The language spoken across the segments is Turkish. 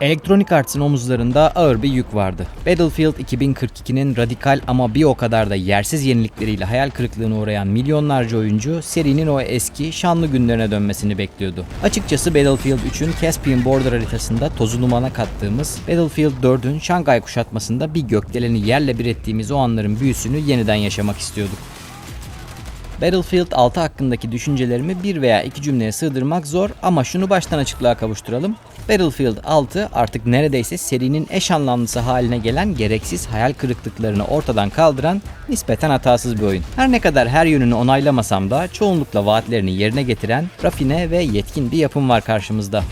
Electronic Arts'ın omuzlarında ağır bir yük vardı. Battlefield 2042'nin radikal ama bir o kadar da yersiz yenilikleriyle hayal kırıklığına uğrayan milyonlarca oyuncu serinin o eski şanlı günlerine dönmesini bekliyordu. Açıkçası Battlefield 3'ün Caspian Border haritasında tozu dumana kattığımız, Battlefield 4'ün Şangay kuşatmasında bir gökdeleni yerle bir ettiğimiz o anların büyüsünü yeniden yaşamak istiyorduk. Battlefield 6 hakkındaki düşüncelerimi bir veya iki cümleye sığdırmak zor ama şunu baştan açıklığa kavuşturalım. Battlefield 6 artık neredeyse serinin eş anlamlısı haline gelen gereksiz hayal kırıklıklarını ortadan kaldıran nispeten hatasız bir oyun. Her ne kadar her yönünü onaylamasam da çoğunlukla vaatlerini yerine getiren rafine ve yetkin bir yapım var karşımızda.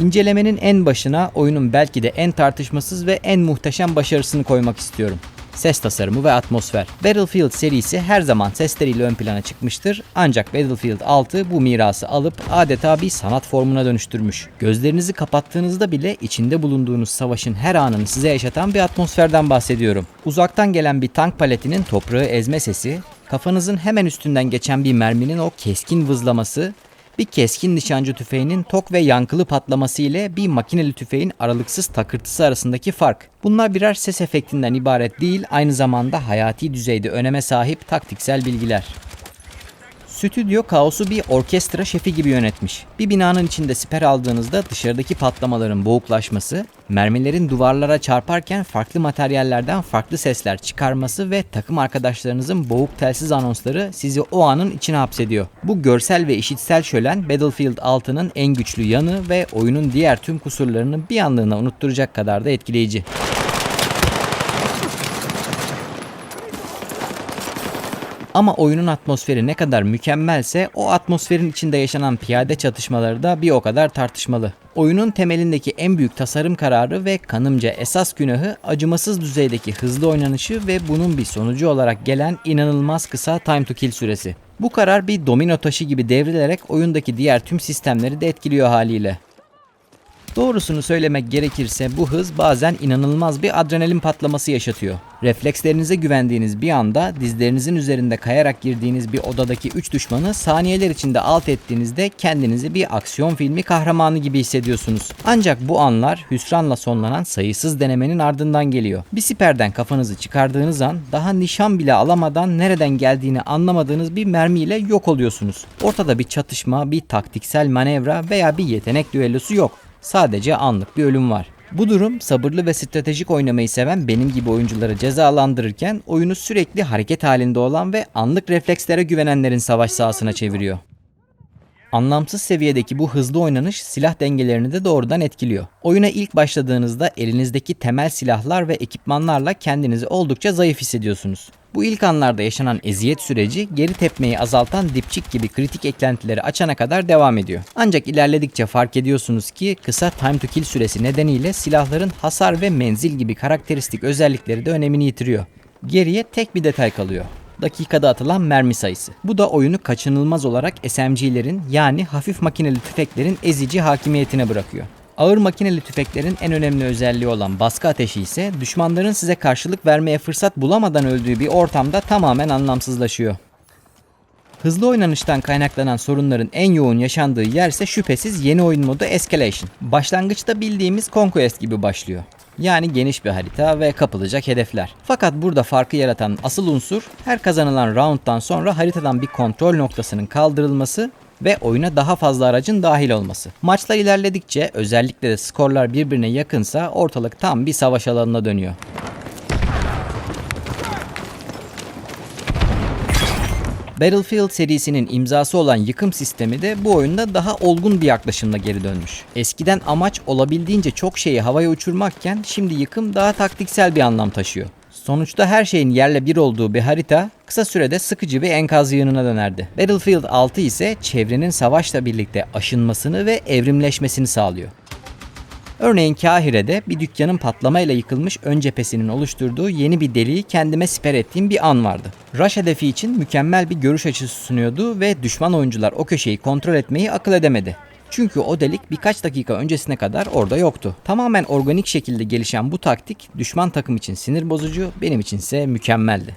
İncelemenin en başına oyunun belki de en tartışmasız ve en muhteşem başarısını koymak istiyorum. Ses tasarımı ve atmosfer. Battlefield serisi her zaman sesleriyle ön plana çıkmıştır ancak Battlefield 6 bu mirası alıp adeta bir sanat formuna dönüştürmüş. Gözlerinizi kapattığınızda bile içinde bulunduğunuz savaşın her anını size yaşatan bir atmosferden bahsediyorum. Uzaktan gelen bir tank paletinin toprağı ezme sesi, kafanızın hemen üstünden geçen bir merminin o keskin vızlaması bir keskin nişancı tüfeğinin tok ve yankılı patlaması ile bir makineli tüfeğin aralıksız takırtısı arasındaki fark. Bunlar birer ses efektinden ibaret değil, aynı zamanda hayati düzeyde öneme sahip taktiksel bilgiler. Stüdyo kaosu bir orkestra şefi gibi yönetmiş. Bir binanın içinde siper aldığınızda dışarıdaki patlamaların boğuklaşması, mermilerin duvarlara çarparken farklı materyallerden farklı sesler çıkarması ve takım arkadaşlarınızın boğuk telsiz anonsları sizi o anın içine hapsediyor. Bu görsel ve işitsel şölen Battlefield 6'nın en güçlü yanı ve oyunun diğer tüm kusurlarını bir anlığına unutturacak kadar da etkileyici. Ama oyunun atmosferi ne kadar mükemmelse o atmosferin içinde yaşanan piyade çatışmaları da bir o kadar tartışmalı. Oyunun temelindeki en büyük tasarım kararı ve kanımca esas günahı acımasız düzeydeki hızlı oynanışı ve bunun bir sonucu olarak gelen inanılmaz kısa time to kill süresi. Bu karar bir domino taşı gibi devrilerek oyundaki diğer tüm sistemleri de etkiliyor haliyle. Doğrusunu söylemek gerekirse bu hız bazen inanılmaz bir adrenalin patlaması yaşatıyor. Reflekslerinize güvendiğiniz bir anda dizlerinizin üzerinde kayarak girdiğiniz bir odadaki 3 düşmanı saniyeler içinde alt ettiğinizde kendinizi bir aksiyon filmi kahramanı gibi hissediyorsunuz. Ancak bu anlar hüsranla sonlanan sayısız denemenin ardından geliyor. Bir siperden kafanızı çıkardığınız an daha nişan bile alamadan nereden geldiğini anlamadığınız bir mermiyle yok oluyorsunuz. Ortada bir çatışma, bir taktiksel manevra veya bir yetenek düellosu yok. Sadece anlık bir ölüm var. Bu durum sabırlı ve stratejik oynamayı seven benim gibi oyuncuları cezalandırırken oyunu sürekli hareket halinde olan ve anlık reflekslere güvenenlerin savaş sahasına çeviriyor. Anlamsız seviyedeki bu hızlı oynanış silah dengelerini de doğrudan etkiliyor. Oyuna ilk başladığınızda elinizdeki temel silahlar ve ekipmanlarla kendinizi oldukça zayıf hissediyorsunuz. Bu ilk anlarda yaşanan eziyet süreci geri tepmeyi azaltan dipçik gibi kritik eklentileri açana kadar devam ediyor. Ancak ilerledikçe fark ediyorsunuz ki kısa time to kill süresi nedeniyle silahların hasar ve menzil gibi karakteristik özellikleri de önemini yitiriyor. Geriye tek bir detay kalıyor dakikada atılan mermi sayısı. Bu da oyunu kaçınılmaz olarak SMG'lerin yani hafif makineli tüfeklerin ezici hakimiyetine bırakıyor. Ağır makineli tüfeklerin en önemli özelliği olan baskı ateşi ise düşmanların size karşılık vermeye fırsat bulamadan öldüğü bir ortamda tamamen anlamsızlaşıyor. Hızlı oynanıştan kaynaklanan sorunların en yoğun yaşandığı yer ise şüphesiz yeni oyun modu Escalation. Başlangıçta bildiğimiz Conquest gibi başlıyor. Yani geniş bir harita ve kapılacak hedefler. Fakat burada farkı yaratan asıl unsur her kazanılan rounddan sonra haritadan bir kontrol noktasının kaldırılması ve oyuna daha fazla aracın dahil olması. Maçlar ilerledikçe özellikle de skorlar birbirine yakınsa ortalık tam bir savaş alanına dönüyor. Battlefield serisinin imzası olan yıkım sistemi de bu oyunda daha olgun bir yaklaşımla geri dönmüş. Eskiden amaç olabildiğince çok şeyi havaya uçurmakken şimdi yıkım daha taktiksel bir anlam taşıyor. Sonuçta her şeyin yerle bir olduğu bir harita kısa sürede sıkıcı bir enkaz yığınına dönerdi. Battlefield 6 ise çevrenin savaşla birlikte aşınmasını ve evrimleşmesini sağlıyor. Örneğin Kahire'de bir dükkanın patlamayla yıkılmış ön cephesinin oluşturduğu yeni bir deliği kendime siper ettiğim bir an vardı. Rush hedefi için mükemmel bir görüş açısı sunuyordu ve düşman oyuncular o köşeyi kontrol etmeyi akıl edemedi. Çünkü o delik birkaç dakika öncesine kadar orada yoktu. Tamamen organik şekilde gelişen bu taktik düşman takım için sinir bozucu, benim içinse mükemmeldi.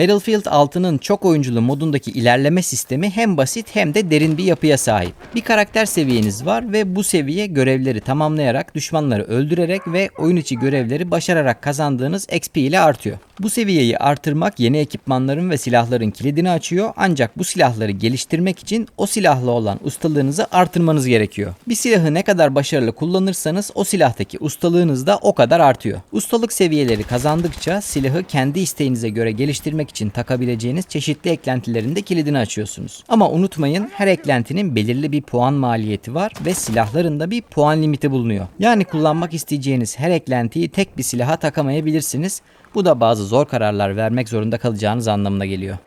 Battlefield 6'nın çok oyunculu modundaki ilerleme sistemi hem basit hem de derin bir yapıya sahip. Bir karakter seviyeniz var ve bu seviye görevleri tamamlayarak, düşmanları öldürerek ve oyun içi görevleri başararak kazandığınız XP ile artıyor. Bu seviyeyi artırmak yeni ekipmanların ve silahların kilidini açıyor ancak bu silahları geliştirmek için o silahla olan ustalığınızı artırmanız gerekiyor. Bir silahı ne kadar başarılı kullanırsanız o silahtaki ustalığınız da o kadar artıyor. Ustalık seviyeleri kazandıkça silahı kendi isteğinize göre geliştirmek için takabileceğiniz çeşitli eklentilerin de kilidini açıyorsunuz. Ama unutmayın her eklentinin belirli bir puan maliyeti var ve silahların da bir puan limiti bulunuyor. Yani kullanmak isteyeceğiniz her eklentiyi tek bir silaha takamayabilirsiniz. Bu da bazı zor kararlar vermek zorunda kalacağınız anlamına geliyor.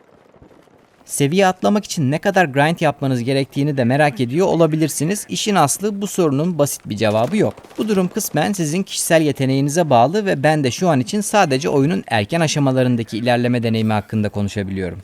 Seviye atlamak için ne kadar grind yapmanız gerektiğini de merak ediyor olabilirsiniz. İşin aslı bu sorunun basit bir cevabı yok. Bu durum kısmen sizin kişisel yeteneğinize bağlı ve ben de şu an için sadece oyunun erken aşamalarındaki ilerleme deneyimi hakkında konuşabiliyorum.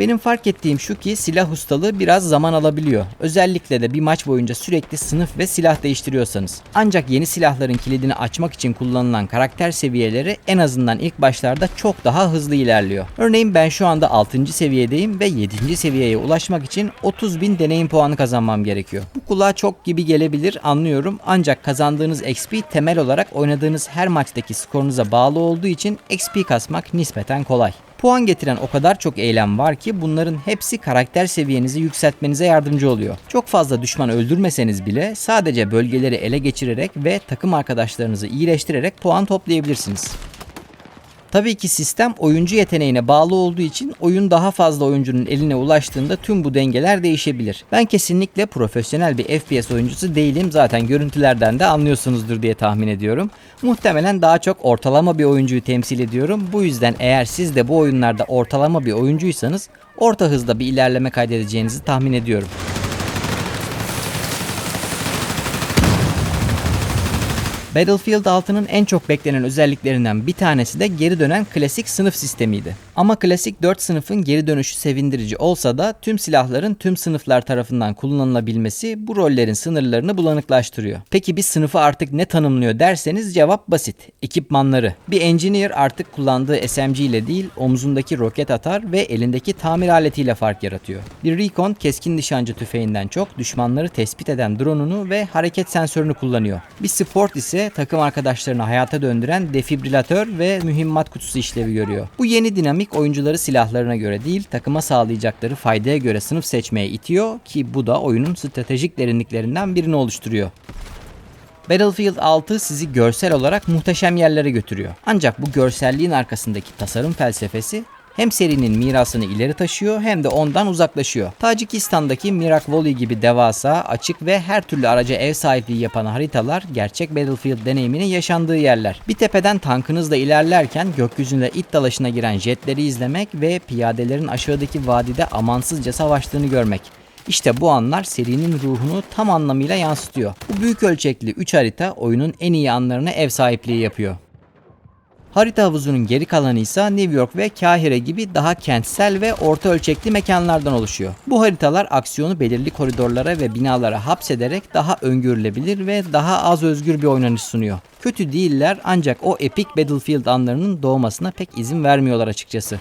Benim fark ettiğim şu ki silah ustalığı biraz zaman alabiliyor. Özellikle de bir maç boyunca sürekli sınıf ve silah değiştiriyorsanız. Ancak yeni silahların kilidini açmak için kullanılan karakter seviyeleri en azından ilk başlarda çok daha hızlı ilerliyor. Örneğin ben şu anda 6. seviyedeyim ve 7. seviyeye ulaşmak için 30.000 deneyim puanı kazanmam gerekiyor. Bu kulağa çok gibi gelebilir anlıyorum ancak kazandığınız XP temel olarak oynadığınız her maçtaki skorunuza bağlı olduğu için XP kasmak nispeten kolay. Puan getiren o kadar çok eylem var ki bunların hepsi karakter seviyenizi yükseltmenize yardımcı oluyor. Çok fazla düşman öldürmeseniz bile sadece bölgeleri ele geçirerek ve takım arkadaşlarınızı iyileştirerek puan toplayabilirsiniz. Tabii ki sistem oyuncu yeteneğine bağlı olduğu için oyun daha fazla oyuncunun eline ulaştığında tüm bu dengeler değişebilir. Ben kesinlikle profesyonel bir FPS oyuncusu değilim zaten görüntülerden de anlıyorsunuzdur diye tahmin ediyorum. Muhtemelen daha çok ortalama bir oyuncuyu temsil ediyorum. Bu yüzden eğer siz de bu oyunlarda ortalama bir oyuncuysanız orta hızda bir ilerleme kaydedeceğinizi tahmin ediyorum. Battlefield 6'nın en çok beklenen özelliklerinden bir tanesi de geri dönen klasik sınıf sistemiydi. Ama klasik 4 sınıfın geri dönüşü sevindirici olsa da tüm silahların tüm sınıflar tarafından kullanılabilmesi bu rollerin sınırlarını bulanıklaştırıyor. Peki bir sınıfı artık ne tanımlıyor derseniz cevap basit. Ekipmanları. Bir engineer artık kullandığı SMG ile değil omzundaki roket atar ve elindeki tamir aletiyle fark yaratıyor. Bir recon keskin nişancı tüfeğinden çok düşmanları tespit eden drone'unu ve hareket sensörünü kullanıyor. Bir sport ise takım arkadaşlarını hayata döndüren defibrilatör ve mühimmat kutusu işlevi görüyor. Bu yeni dinamik oyuncuları silahlarına göre değil takıma sağlayacakları faydaya göre sınıf seçmeye itiyor ki bu da oyunun stratejik derinliklerinden birini oluşturuyor. Battlefield 6 sizi görsel olarak muhteşem yerlere götürüyor. Ancak bu görselliğin arkasındaki tasarım felsefesi hem serinin mirasını ileri taşıyor hem de ondan uzaklaşıyor. Tacikistan'daki Mirak Valley gibi devasa, açık ve her türlü araca ev sahipliği yapan haritalar gerçek Battlefield deneyiminin yaşandığı yerler. Bir tepeden tankınızla ilerlerken gökyüzünde it dalaşına giren jetleri izlemek ve piyadelerin aşağıdaki vadide amansızca savaştığını görmek. İşte bu anlar serinin ruhunu tam anlamıyla yansıtıyor. Bu büyük ölçekli 3 harita oyunun en iyi anlarına ev sahipliği yapıyor. Harita havuzunun geri kalanı ise New York ve Kahire gibi daha kentsel ve orta ölçekli mekanlardan oluşuyor. Bu haritalar aksiyonu belirli koridorlara ve binalara hapsederek daha öngörülebilir ve daha az özgür bir oynanış sunuyor. Kötü değiller ancak o epic Battlefield anlarının doğmasına pek izin vermiyorlar açıkçası.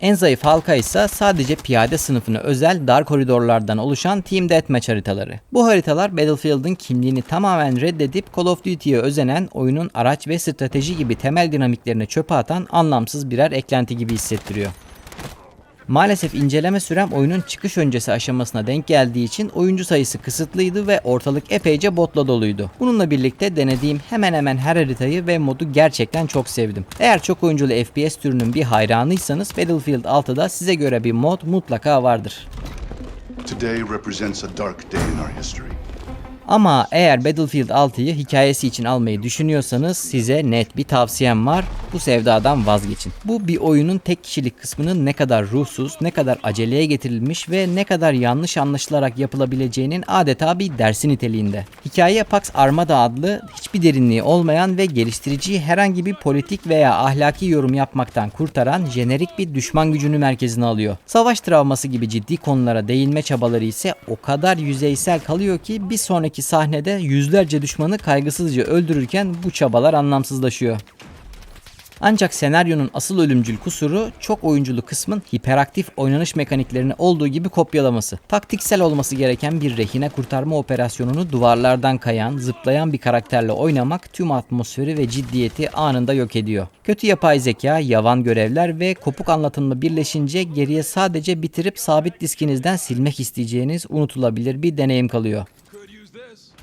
En zayıf halka ise sadece piyade sınıfına özel dar koridorlardan oluşan Team Deathmatch haritaları. Bu haritalar Battlefield'ın kimliğini tamamen reddedip Call of Duty'ye özenen oyunun araç ve strateji gibi temel dinamiklerini çöpe atan anlamsız birer eklenti gibi hissettiriyor. Maalesef inceleme sürem oyunun çıkış öncesi aşamasına denk geldiği için oyuncu sayısı kısıtlıydı ve ortalık epeyce botla doluydu. Bununla birlikte denediğim hemen hemen her haritayı ve modu gerçekten çok sevdim. Eğer çok oyunculu FPS türünün bir hayranıysanız Battlefield 6'da size göre bir mod mutlaka vardır. Today represents a dark day in our history. Ama eğer Battlefield 6'yı hikayesi için almayı düşünüyorsanız size net bir tavsiyem var. Bu sevdadan vazgeçin. Bu bir oyunun tek kişilik kısmının ne kadar ruhsuz, ne kadar aceleye getirilmiş ve ne kadar yanlış anlaşılarak yapılabileceğinin adeta bir dersi niteliğinde. Hikaye Pax Armada adlı hiçbir derinliği olmayan ve geliştiriciyi herhangi bir politik veya ahlaki yorum yapmaktan kurtaran jenerik bir düşman gücünü merkezine alıyor. Savaş travması gibi ciddi konulara değinme çabaları ise o kadar yüzeysel kalıyor ki bir sonraki sahnede yüzlerce düşmanı kaygısızca öldürürken bu çabalar anlamsızlaşıyor. Ancak senaryonun asıl ölümcül kusuru çok oyunculu kısmın hiperaktif oynanış mekaniklerini olduğu gibi kopyalaması. Taktiksel olması gereken bir rehine kurtarma operasyonunu duvarlardan kayan, zıplayan bir karakterle oynamak tüm atmosferi ve ciddiyeti anında yok ediyor. Kötü yapay zeka, yavan görevler ve kopuk anlatımla birleşince geriye sadece bitirip sabit diskinizden silmek isteyeceğiniz unutulabilir bir deneyim kalıyor.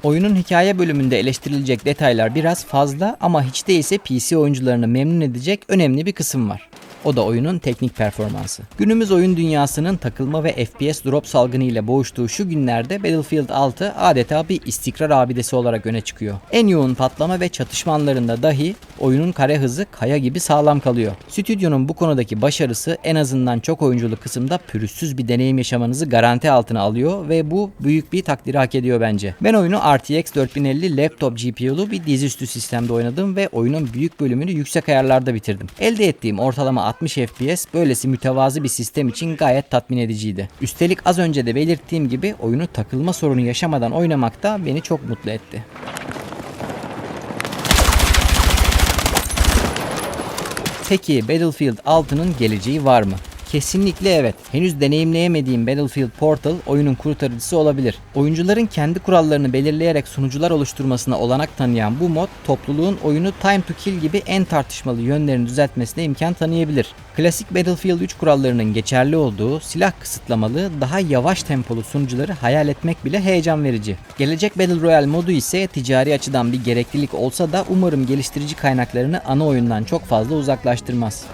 Oyunun hikaye bölümünde eleştirilecek detaylar biraz fazla ama hiç değilse PC oyuncularını memnun edecek önemli bir kısım var. O da oyunun teknik performansı. Günümüz oyun dünyasının takılma ve FPS drop salgını ile boğuştuğu şu günlerde Battlefield 6 adeta bir istikrar abidesi olarak öne çıkıyor. En yoğun patlama ve çatışma anlarında dahi oyunun kare hızı kaya gibi sağlam kalıyor. Stüdyonun bu konudaki başarısı en azından çok oyunculu kısımda pürüzsüz bir deneyim yaşamanızı garanti altına alıyor ve bu büyük bir takdiri hak ediyor bence. Ben oyunu RTX 4050 laptop GPU'lu bir dizüstü sistemde oynadım ve oyunun büyük bölümünü yüksek ayarlarda bitirdim. Elde ettiğim ortalama 60 FPS böylesi mütevazı bir sistem için gayet tatmin ediciydi. Üstelik az önce de belirttiğim gibi oyunu takılma sorunu yaşamadan oynamak da beni çok mutlu etti. Peki Battlefield 6'nın geleceği var mı? Kesinlikle evet. Henüz deneyimleyemediğim Battlefield Portal oyunun kurtarıcısı olabilir. Oyuncuların kendi kurallarını belirleyerek sunucular oluşturmasına olanak tanıyan bu mod topluluğun oyunu Time to Kill gibi en tartışmalı yönlerini düzeltmesine imkan tanıyabilir. Klasik Battlefield 3 kurallarının geçerli olduğu silah kısıtlamalı, daha yavaş tempolu sunucuları hayal etmek bile heyecan verici. Gelecek Battle Royale modu ise ticari açıdan bir gereklilik olsa da umarım geliştirici kaynaklarını ana oyundan çok fazla uzaklaştırmaz.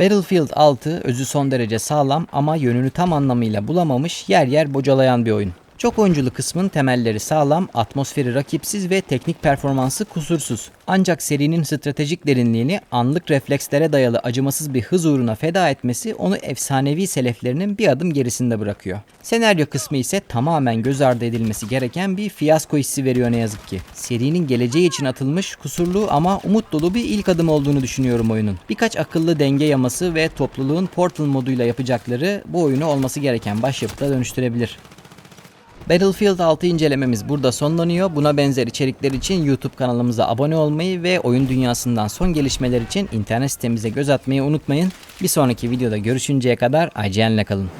Battlefield 6 özü son derece sağlam ama yönünü tam anlamıyla bulamamış yer yer bocalayan bir oyun. Çok oyunculu kısmın temelleri sağlam, atmosferi rakipsiz ve teknik performansı kusursuz. Ancak serinin stratejik derinliğini anlık reflekslere dayalı acımasız bir hız uğruna feda etmesi onu efsanevi seleflerinin bir adım gerisinde bırakıyor. Senaryo kısmı ise tamamen göz ardı edilmesi gereken bir fiyasko hissi veriyor ne yazık ki. Serinin geleceği için atılmış kusurlu ama umut dolu bir ilk adım olduğunu düşünüyorum oyunun. Birkaç akıllı denge yaması ve topluluğun Portal moduyla yapacakları bu oyunu olması gereken başyapıta dönüştürebilir. Battlefield 6 incelememiz burada sonlanıyor. Buna benzer içerikler için YouTube kanalımıza abone olmayı ve oyun dünyasından son gelişmeler için internet sitemize göz atmayı unutmayın. Bir sonraki videoda görüşünceye kadar IGN'le kalın.